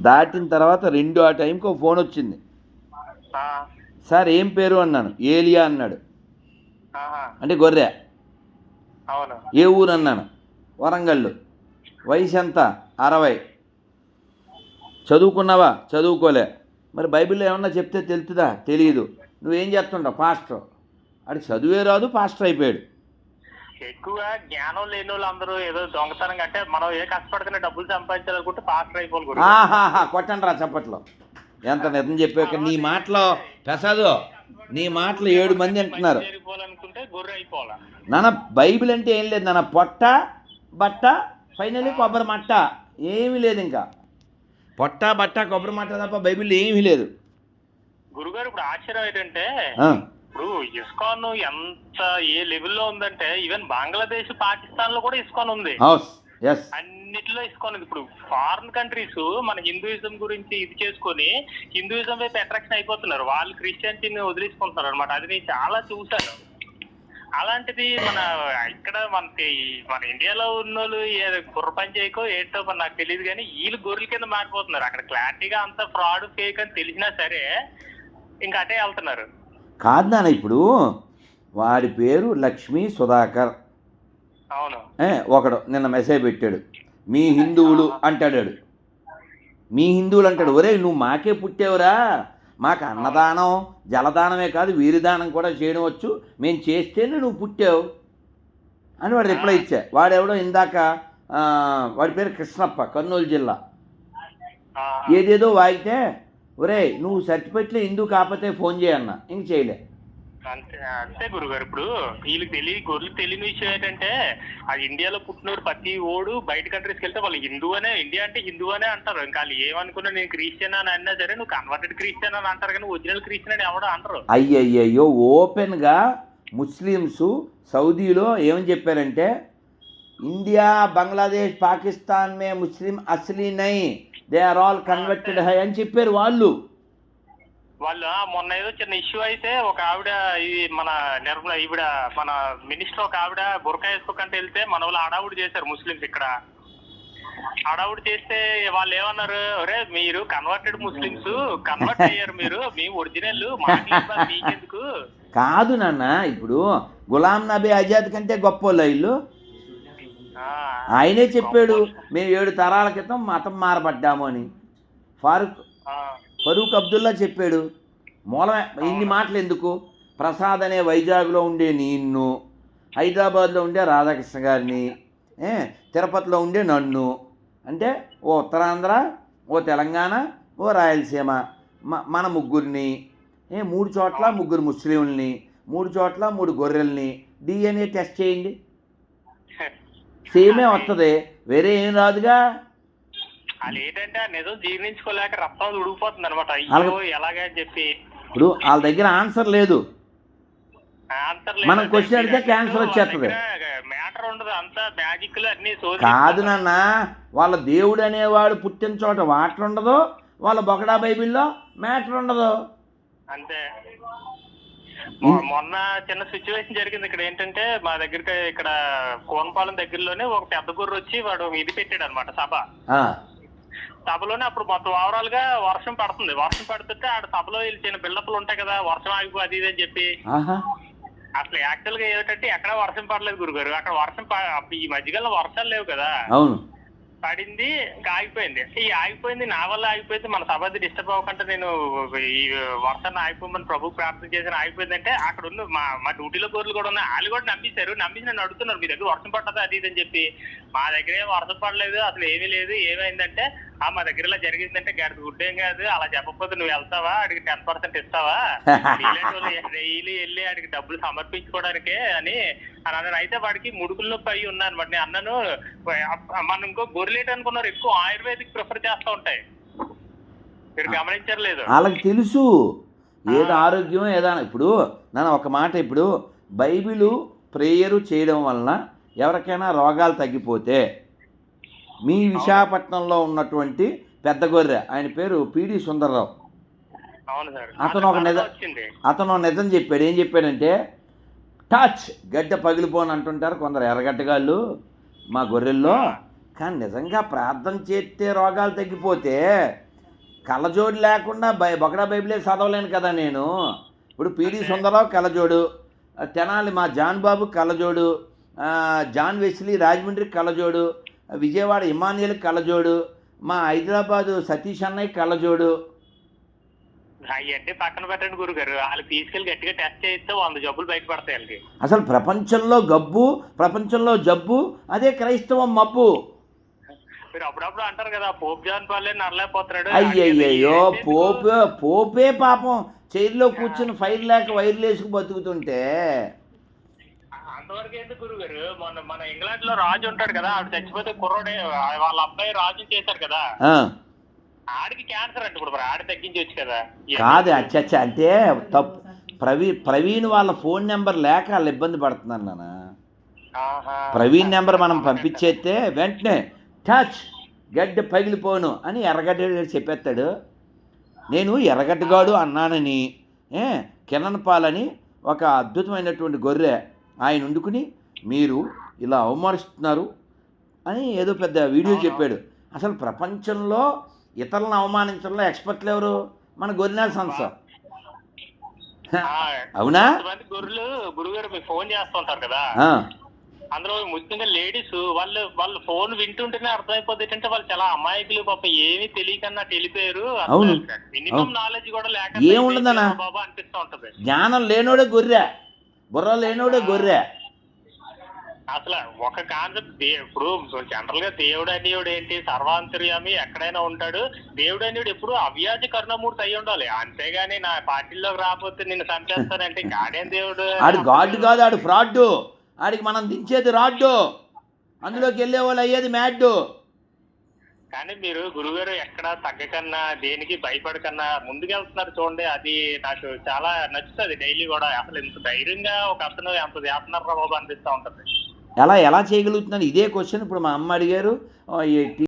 దాటిన తర్వాత రెండు ఆ టైంకి ఒక ఫోన్ వచ్చింది. సార్ ఏం పేరు? అన్నాను. ఏలియా అన్నాడు. అంటే గొర్రె. అవును. ఏ ఊరు అన్నాను. వరంగల్లు. వయసు ఎంత? అరవై. చదువుకున్నావా? చదువుకోలే. మరి బైబిల్లో ఏమన్నా చెప్తే తెలుతుందా? తెలియదు నువ్వేం చేస్తుంటావు పాస్టర్. అది చదువే రాదు. పాస్టర్ అయిపోయాడు. ఎక్కువగా జ్ఞానం లేని వాళ్ళు అందరూ ఏదో దొంగతనం అంటే మనం ఏ కష్టపడుతున్న డబ్బులు సంపాదించాలనుకుంటే పాస్టర్ అయిపోవాలి కొట్టండి రా చప్పట్లో. ఎంత నిజం చెప్పాక నీ మాటలో ప్రసాదు నీ మాటలు ఏడు మంది అంటున్నారు. నాన్న బైబిల్ అంటే ఏం లేదు నాన్న. పొట్ట బట్ట ఫైనల్లీ కొబ్బరి మట్ట. ఏమీ లేదు ఇంకా. పొట్ట బట్ట కొబ్బరి మట్ట తప్ప బైబిల్లో ఏమీ లేదు. గురుగారు ఇప్పుడు ఆశ్చర్యం ఏంటంటే ఇప్పుడు ఇస్కాన్ ఎంత ఏ లెవెల్లో ఉందంటే ఈవెన్ బంగ్లాదేశ్ పాకిస్తాన్లో కూడా ఇస్కాన్ ఉంది. అన్నిటిలో ఇస్కాన్ ఉంది. ఇప్పుడు ఫారిన్ కంట్రీస్ మన హిందూయిజం గురించి ఇది చేసుకొని హిందూయిజం వైపు అట్రాక్షన్ అయిపోతున్నారు. వాళ్ళు క్రిస్టియానిటీని వదిలేసుకుంటున్నారు అనమాట అది నేను చాలా చూశాను. అలాంటిది మన ఇక్కడ మనకి మన ఇండియాలో ఉన్న వాళ్ళు గుర్ర పని చేయకో ఏంటో మరి నాకు తెలియదు కానీ వీళ్ళు గొర్రెల కింద మారిపోతున్నారు. అక్కడ క్లారిటీగా అంత ఫ్రాడ్ ఫేక్ అని తెలిసినా సరే ఇంకా అటే వెళ్తున్నారు. కాదు నాన్న ఇప్పుడు వాడి పేరు లక్ష్మీ సుధాకర్. ఒకడు నిన్న మెసేజ్ పెట్టాడు. మీ హిందువులు అంటాడు వాడు. మీ హిందువులు అంటాడు. ఒరే నువ్వు మాకే పుట్టావురా. మాకు అన్నదానం జలదానమే కాదు వీరిదానం కూడా చేయడం వచ్చు మేము చేస్తేనే నువ్వు పుట్టావు అని వాడు రిప్లై ఇచ్చా వాడెవడో ఇందాక వాడి పేరు కృష్ణప్ప కర్నూలు జిల్లా. ఏదేదో వాగితే ఒరే నువ్వు సర్టిఫికెట్లో ఎందుకు కాకపోతే ఫోన్ చేయన్న? ఇంక చేయలే. అంతే అంతే గురుగారు. ఇప్పుడు వీళ్ళకి తెలియ గొర్రెలు తెలియని విషయం ఏంటంటే ఆ ఇండియాలో పుట్టినోడు ప్రతి ఓడు బయట కంట్రీస్కి వెళ్తే వాళ్ళు హిందూ అనే ఇండియా అంటే హిందూ అనే అంటారు. ఇంకా వాళ్ళు ఏమనుకున్నా నేను క్రిస్టియన్ అని అన్నా సరే నువ్వు కన్వర్టెడ్ క్రిస్టియన్ అని అంటారు. కానీ ఒరిజినల్ క్రిస్టియన్ అని ఎవడో అంటారు. అయ్యయ్యయ్యో ఓపెన్గా ముస్లిమ్స్ సౌదీలో ఏమని చెప్పారంటే ఇండియా బంగ్లాదేశ్ పాకిస్తాన్ మే ముస్లిం అసలీ నై. దే ఆర్ ఆల్ కన్వర్టెడ్ హై అని చెప్పారు వాళ్ళు. వాళ్ళు మొన్న ఏదో చిన్న ఇష్యూ అయితే ఒక ఆవిడ ఇది మన నిర్మల ఈవిడ మన మినిస్టర్ ఒక ఆవిడ బురకా వేసుకోకంటే వెళ్తే మన వాళ్ళు అడావుడు చేశారు ముస్లిమ్స్ ఇక్కడ. అడావుడు చేస్తే వాళ్ళు ఏమన్నారు? ఒరే మీరు కన్వర్టెడ్ ముస్లిమ్స్ కన్వర్ట్ అయ్యారు మీరు మీ ఒరిజినల్ మీకెందుకు? కాదు నాన్న ఇప్పుడు గులాం నబీ ఆజాద్ కంటే గొప్ప వాళ్ళు. ఆయనే చెప్పాడు మేము ఏడు తరాల క్రితం మతం మారబడ్డాము అని. ఫారూక్ ఫరూక్ అబ్దుల్లా చెప్పాడు మూలమే ఇన్ని మాటలు ఎందుకు? ప్రసాద్ అనే వైజాగ్లో ఉండే నిన్ను హైదరాబాద్లో ఉండే రాధాకృష్ణ గారిని ఏ, తిరుపతిలో ఉండే నన్ను అంటే ఓ ఉత్తరాంధ్ర ఓ తెలంగాణ ఓ రాయలసీమ మన ముగ్గురిని ఏ మూడు చోట్ల ముగ్గురు ముస్లింలని మూడు చోట్ల మూడు గొర్రెల్ని డిఎన్ఏ టెస్ట్ చేయండి. సేమే వస్తుంది వేరే ఏం రాదుగా? నిజం జీర్ణించుకోలేక రక్తం ఉడికిపోతుంది అనమాట అయ్యో అలాగే- ఎలాగా అని చెప్పి. ఇప్పుడు వాళ్ళ దగ్గర ఆన్సర్ లేదు. ఆన్సర్ మనం question అడిగితే cancer వచ్చేస్తది. మ్యాటర్ ఉండదు. అంతా మ్యాజిక్లో అన్ని సోది కాదు నాన్న వాళ్ళ దేవుడు అనేవాడు పుట్టిన చోట వాటర్ ఉండదు వాళ్ళ బొకడా బైబిల్లో మ్యాటర్ ఉండదు. అంతే. మొన్న చిన్న సిచ్యువేషన్ జరిగింది ఇక్కడ. ఏంటంటే మా దగ్గరికి ఇక్కడ కోనపాలెం దగ్గరలోనే ఒక పెద్ద గుర్రు వచ్చి వాడు ఇది పెట్టాడు అనమాట సభ సభలోనే అప్పుడు మొత్తం ఓవరాల్గా వర్షం పడుతుంది. వర్షం పడుతుంటే ఆడ సభలో వీళ్ళు చిన్న బిల్డప్లు ఉంటాయి కదా వర్షం ఆగిపో అది ఇది అని చెప్పి. అసలు యాక్చువల్గా ఏమిటంటే ఎక్కడ వర్షం పడలేదు గురుగారు. అక్కడ వర్షం ఈ మధ్యకాలంలో వర్షాలు లేవు కదా. అవును. పడింది ఇంకా ఆగిపోయింది. ఈ ఆగిపోయింది నా వల్ల ఆగిపోయింది మన సభది డిస్టర్బ్ అవ్వకుండా నేను ఈ వర్షాన్ని ఆగిపోమని ప్రభు ప్రార్థన చేసిన ఆగిపోయిందంటే అక్కడ ఉన్న మా మా డ్యూటీలో గోర్లు కూడా ఉన్నాయి. వాళ్ళు కూడా నమ్మేశారు. నమ్మించి నన్ను అడుగుతున్నారు మీ దగ్గర వర్షం పడ్డదా అది ఇది అని చెప్పి. మా దగ్గర ఏం వర్షం పడలేదు అసలు ఏమీ లేదు. ఏమైందంటే ఆ మా దగ్గర ఇలా జరిగిందంటే గడిది గుడ్డేం కాదు అలా చెప్పకపోతే నువ్వు వెళ్తావా? అడిగి టెన్ పర్సెంట్ ఇస్తావా? డైలీ వెళ్ళి అడిగి డబ్బులు సమర్పించుకోవడానికే అని అని అన్నాడు అయితే వాడికి ముడుకుల నొప్పి అయ్యి ఉన్నా అనమాట నేను అన్నాను మనం ఇంకో గొర్రెలేట్ అనుకున్నారు ఎక్కువ ఆయుర్వేదిక్ ప్రిఫర్ చేస్తూ ఉంటాయి. మీరు గమనించారు లేదు వాళ్ళకి తెలుసు ఏది ఆరోగ్యం ఏదైనా ఇప్పుడు నన్ను ఒక మాట ఇప్పుడు బైబిలు ప్రేయరు చేయడం వలన ఎవరికైనా రోగాలు తగ్గిపోతే మీ విశాఖపట్నంలో ఉన్నటువంటి పెద్ద గొర్రె ఆయన పేరు పిడి సుందర్రావు. అతను ఒక నిజ- అతను నిజం చెప్పాడు. ఏం చెప్పాడంటే టచ్ గడ్డ పగిలిపోని అంటుంటారు కొందరు ఎర్రగడ్డగాళ్ళు మా గొర్రెల్లో. కానీ నిజంగా ప్రార్థన చేస్తే రోగాలు తగ్గిపోతే కళ్ళజోడు లేకుండా బై బొకడా బైబిలే చదవలేను కదా నేను. ఇప్పుడు పీడి సుందరరావు కళ్ళజోడు తెనాలి మా జాన్ బాబు కళ్ళజోడు జాన్ వెస్లీ రాజమండ్రి కళ్ళజోడు విజయవాడ ఇమానియల్ కళ్ళజోడు మా హైదరాబాదు సతీష్ అన్నయ్య కళ్ళజోడు. అవన్నీ పక్కన పెట్టండి గురుగారు. వాళ్ళు తీసుకెళ్ళి గట్టిగా టెస్ట్ చేయిస్తే వంద జబ్బులు బయటపడతాయి వాళ్ళకి. అసలు ప్రపంచంలో గబ్బు ప్రపంచంలో జబ్బు అదే క్రైస్తవం మబ్బు. మీరు అప్పుడప్పుడు అంటారు కదా పోప్ జాన్ పాలే నరలేకపోతున్నాడు అయ్యయ్యో? పోపే పోపే పాపం. చైర్లో కూర్చుని ఫైర్ లేక వైర్లు వేసుకు బతుకుతుంటే అంతవరకు ఎందుకు గురుగారు? మొన్న మన ఇంగ్లాండ్లో రాజు ఉంటాడు కదా ఆడు చచ్చిపోతే కుర్రోడే వాళ్ళ అబ్బాయి రాజు చేశారు కదా. ఆడికి క్యాన్సర్ అంటే ఇప్పుడు ఆడి తగ్గించవచ్చు కదా. కాదు అచ్చచ్చ అంటే తప్పు ప్రవీ ప్రవీణ్ వాళ్ళ ఫోన్ నెంబర్ లేక వాళ్ళు ఇబ్బంది పడుతున్నారు నాన్న. ప్రవీణ్ నెంబర్ మనం పంపించేస్తే వెంటనే టచ్ గడ్డ పగిలిపోను అని ఎర్రగడ్డ చెప్పేస్తాడు. నేను ఎర్రగడ్డగాడు అన్నానని ఏ కిరణ్ పాల్ అని ఒక అద్భుతమైనటువంటి గొర్రె ఆయన వండుకుని మీరు ఇలా అవమానిస్తున్నారు అని ఏదో పెద్ద వీడియో. చెప్పాడు. అసలు ప్రపంచంలో ఇతరులను అవమానించడంలో ఎక్స్పర్ట్లు ఎవరు? మన గొర్రెనాథ సంస్థ. అవునా? గురులు గురుగారు మీకు ఫోన్ చేస్తుంటారు కదా. అందులో ముఖ్యంగా లేడీస్ వాళ్ళు వాళ్ళు ఫోన్ వింటుంటేనే అర్థమైపోద్ది. ఏంటంటే వాళ్ళు చాలా అమాయకులు పాప ఏమీ తెలియకన్నా తెలిపారు. మినిమం. నాలెడ్జ్ కూడా లేక ఏముండదన్నా? బాబా అనిపిస్తూ ఉంటది. జ్ఞానం లేనోడే గొర్రె. బుర్ర లేనోడే గొర్రె. అసలు ఒక కాన్సెప్ట్ ఇప్పుడు జనరల్గా దేవుడు అనేవాడు ఏంటి? సర్వాంతర్యామి ఎక్కడైనా ఉంటాడు. దేవుడు అనేవాడు ఎప్పుడు అవ్యాజ కరుణమూర్తి అయి ఉండాలి. అంతేగాని నా పార్టీలోకి రాకపోతే నిన్ను చంపేస్తానంటే గాడేం దేవుడు? ఆడు గాడ్ కాదు ఆడు ఫ్రాడ్ ఆడికి మనం దించేది రాడ్డు. అందులోకి వెళ్ళే వాళ్ళు అయ్యేది మ్యాడ్ కానీ మీరు గురుగారు ఎక్కడ తగ్గకన్నా దేనికి భయపడకన్నా ముందుకెళ్తున్నారు చూడండి. అది నాకు చాలా నచ్చుతుంది. డైలీ కూడా అసలు ఇంత ధైర్యంగా ఒక అతను ఎంత చేస్తున్నారా బాబు అనిపిస్తూ ఉంటుంది. ఎలా ఎలా చేయగలుగుతున్నాను ఇదే క్వశ్చన్ ఇప్పుడు మా అమ్మ అడిగారు.